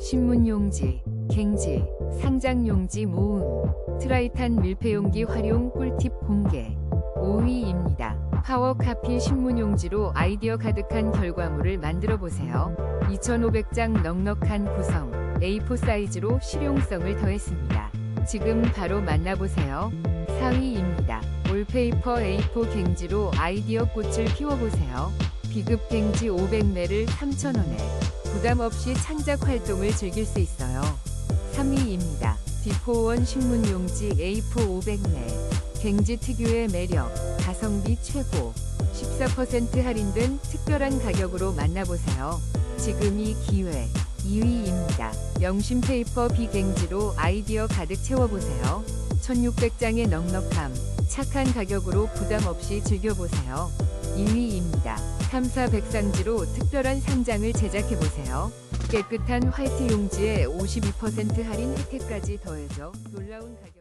신문용지, 갱지, 상장용지 모음, 트라이탄 밀폐용기 활용 꿀팁 공개. 5위입니다. 파워카피 신문용지로 아이디어 가득한 결과물을 만들어 보세요. 2,500장 넉넉한 구성, A4 사이즈로 실용성을 더했습니다. 지금 바로 만나보세요. 4위입니다. 올페이퍼 A4 갱지로 아이디어 꽃을 피워보세요. 비급 갱지 500매를 3,000원에 부담 없이 창작 활동을 즐길 수 있어요. 3위입니다. 디포원 신문용지 A4 500매. 갱지 특유의 매력, 가성비 최고. 14% 할인된 특별한 가격으로 만나보세요. 지금이 기회. 2위입니다. 명심 페이퍼 비갱지로 아이디어 가득 채워보세요. 1600장의 넉넉함, 착한 가격으로 부담 없이 즐겨보세요. 2위입니다. 탐사 백상지로 특별한 상장을 제작해보세요. 깨끗한 화이트 용지에 52% 할인 혜택까지 더해져 놀라운 가격